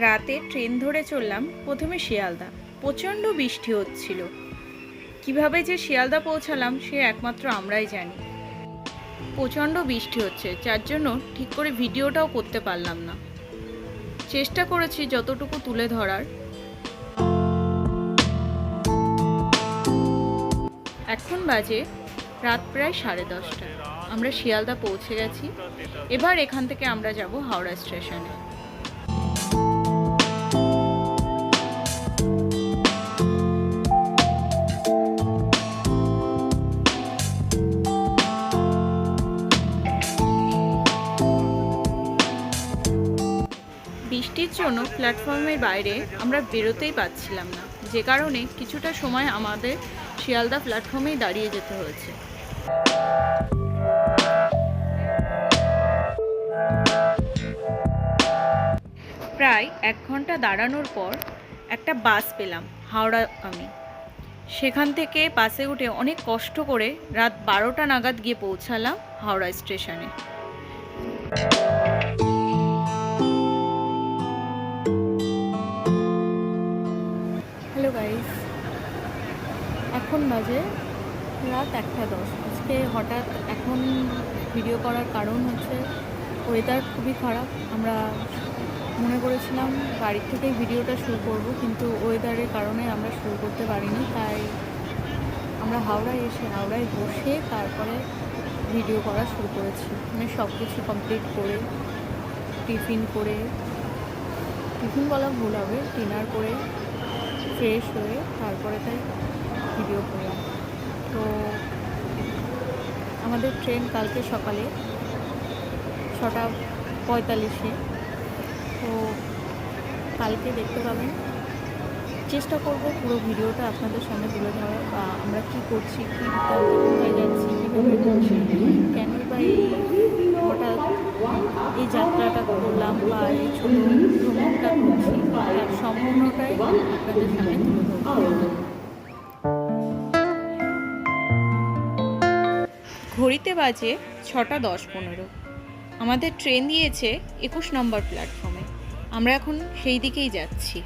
রাতে ট্রেন ধরে চললাম প্রথমে শিয়ালদা। প্রচণ্ড বৃষ্টি হচ্ছিল। কীভাবে যে শিয়ালদা পৌঁছালাম সে একমাত্র আমরাই জানি। প্রচণ্ড বৃষ্টি হচ্ছে, যার জন্য ঠিক করে ভিডিওটাও করতে পারলাম না। চেষ্টা করেছি যতটুকু তুলে ধরার। এখন বাজে রাত প্রায় সাড়ে দশটা। আমরা শিয়ালদা পৌঁছে গেছি। এবার এখান থেকে আমরা যাব হাওড়া স্টেশনে। জন্য প্ল্যাটফর্মের বাইরে আমরা বেরোতেই পাচ্ছিলাম না। যে কারণে কিছুটা সময় আমাদের শিয়ালদা প্ল্যাটফর্মেই দাঁড়িয়ে যেতে হয়েছে। প্রায় এক ঘণ্টা দাঁড়ানোর পর একটা বাস পেলাম, হাওড়া আমি। সেখান থেকে বাসে উঠে অনেক কষ্ট করে রাত বারোটা নাগাদ গিয়ে পৌঁছালাম হাওড়া স্টেশনে। এখন বাজে রাত একটা দশ। আজকে হঠাৎ এখন ভিডিও করার কারণ হচ্ছে ওয়েদার খুবই খারাপ। আমরা মনে করেছিলাম বাড়ির থেকেই ভিডিওটা শুরু করব, কিন্তু ওয়েদারের কারণে আমরা শুরু করতে পারিনি। তাই আমরা হাওড়ায় এসে, হাওড়ায় বসে তারপরে ভিডিও করা শুরু করেছি। মানে সব কিছু কমপ্লিট করে টিফিন করে টিফিন বলা ভুল হবে ডিনার করে ফ্রেশ হয়ে তারপরে তাই ভিডিও করলাম তো আমাদের ট্রেন কালকে সকালে ছটা পঁয়তাল্লিশে। তো কালকে দেখতে পাবেন। চেষ্টা করব পুরো ভিডিওটা আপনাদের সামনে তুলে ধরা বা আমরা কী করছি, কী কোথায় যাচ্ছি, কীভাবে করছি কেন বা এই হঠাৎ এই যাত্রাটা করলাম, বা এই ছোটো ভ্রমণটা করছি, তার সম্পূর্ণটাই আপনাদের সামনে তুলে ধরবো। ঘড়িতে বাজে ছটা দশ পনেরো। আমাদের ট্রেন দিয়েছে একুশ নম্বর প্ল্যাটফর্মে। আমরা এখন সেই দিকেই যাচ্ছি।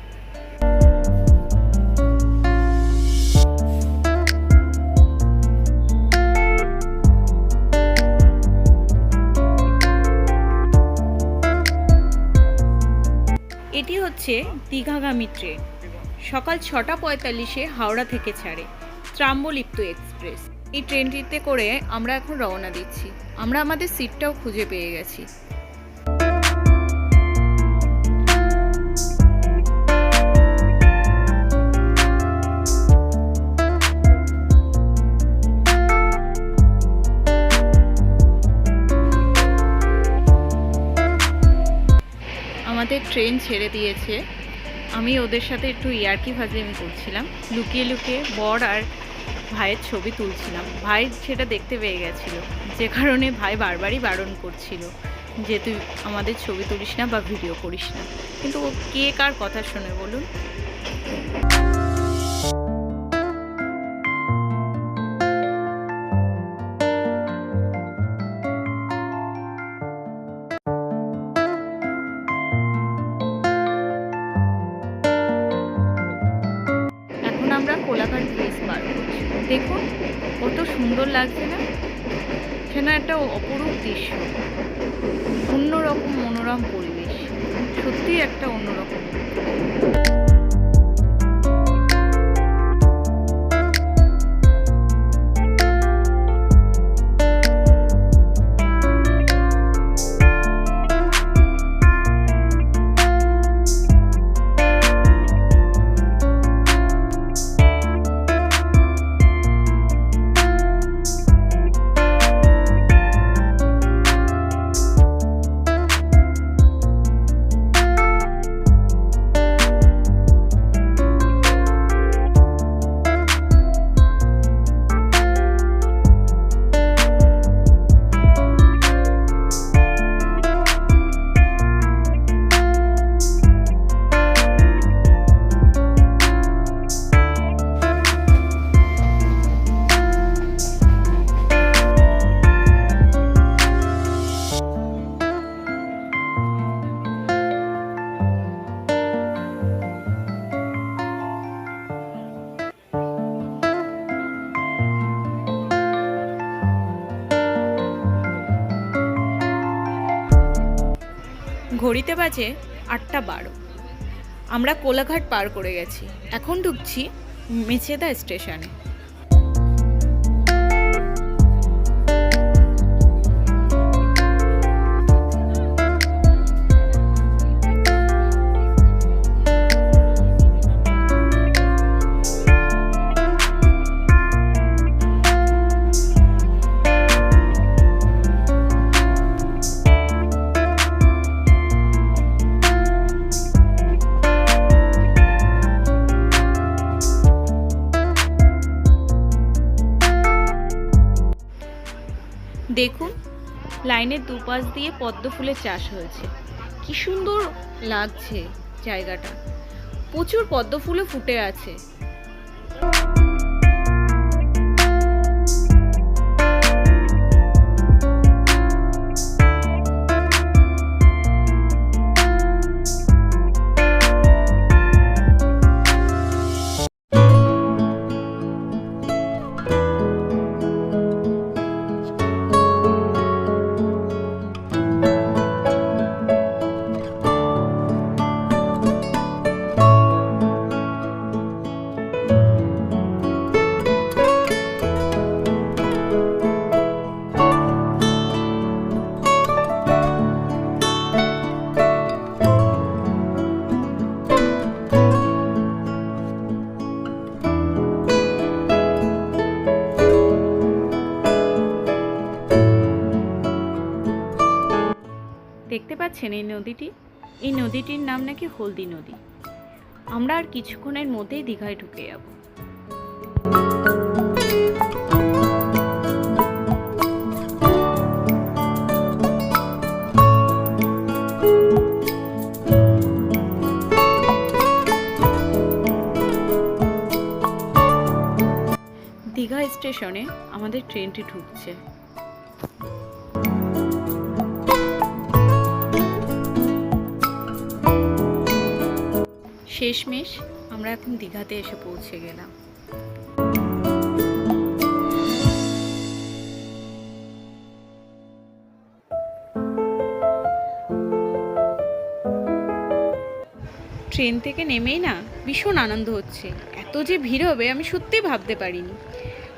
এটি হচ্ছে দীঘাগামী ট্রেন। সকাল ছটা পঁয়তাল্লিশে হাওড়া থেকে ছাড়ে ত্রাম্বলিপ্ত এক্সপ্রেস। এই ট্রেনটিতে করে আমরা এখন রওনা দিচ্ছি। আমরা আমাদের সিটটাও খুঁজে পেয়ে গেছি। আমাদের ট্রেন ছেড়ে দিয়েছে। আমি ওদের সাথে একটু ইয়ার্কি ফাজলামি করছিলাম। লুকিয়ে লুকিয়ে বর আর ভাইয়ের ছবি তুলছিলাম। ভাই সেটা দেখতে পেয়ে গেছিল। যে কারণে ভাই বারবারই বারণ করছিল যে তুই আমাদের ছবি তুলিস না বা ভিডিও করিস না। কিন্তু ও কে কার কথা শোনে বলুন? আমরা কোলাঘাট ব্রিজ পার করছি। দেখুন, কত সুন্দর লাগছে না? সেন একটা অপরূপ দৃশ্য। অন্যরকম মনোরম পরিবেশ। সত্যিই একটা অন্যরকম। ঘড়িতে বাজে আটটা বারো। আমরা কোলাঘাট পার করে গেছি। এখন ঢুকছি মেছেদা স্টেশনে। দেখুন, লাইনের দুপাশ দিয়ে পদ্ম ফুলের চাষ হয়েছে। কি সুন্দর লাগছে জায়গাটা। প্রচুর পদ্ম ফুলও ফুটে আছে। দেখতে পাচ্ছেন এই নদীটি? এই নদীটির নাম নাকি হলদি নদী। আমরা আর কিছুক্ষণের মধ্যেই দীঘায় ঢুকে যাব। দীঘা স্টেশনে আমাদের ট্রেনটি ঢুকছে। শেষমেশ আমরা এখন দীঘাতে এসে পৌঁছে গেলাম। ট্রেন থেকে নেমেই না ভীষণ আনন্দ হচ্ছে। এত যে ভিড় হবে আমি সত্যিই ভাবতে পারিনি।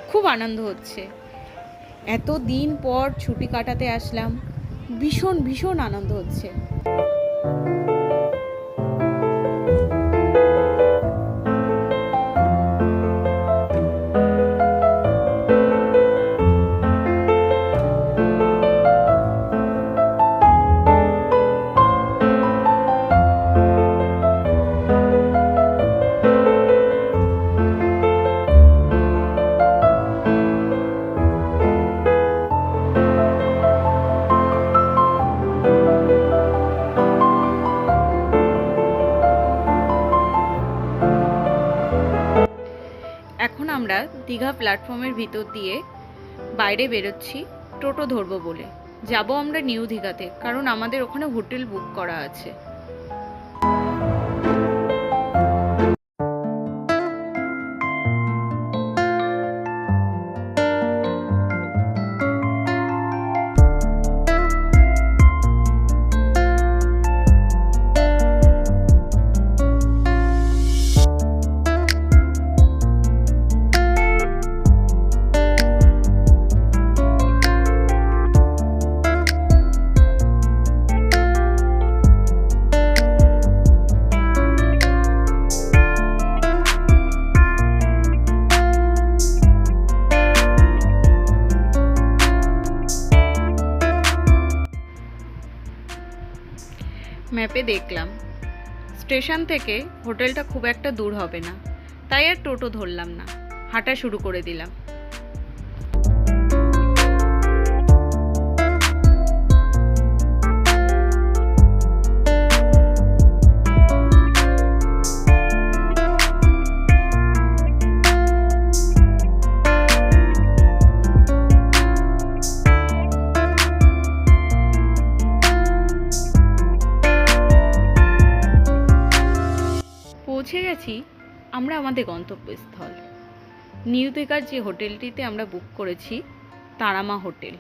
খুব আনন্দ হচ্ছে। এত দিন পর ছুটি কাটাতে আসলাম। ভীষণ ভীষণ আনন্দ হচ্ছে। এখন আমরা দীঘা প্ল্যাটফর্মের ভিতর দিয়ে বাইরে বেরোচ্ছি, টোটো ধরবো বলে। যাব আমরা নিউ দীঘাতে, কারণ আমাদের ওখানে হোটেল বুক করা আছে। ম্যাপে দেখলাম। স্টেশন থেকে হোটেলটা খুব একটা দূর হবে না। তাই আর টোটো ধরলাম না। হাঁটা শুরু করে দিলাম। আমাদের গন্তব্যস্থল। নিউ দেকার যে হোটেলটিতে আমরা বুক করেছি তারামা হোটেল।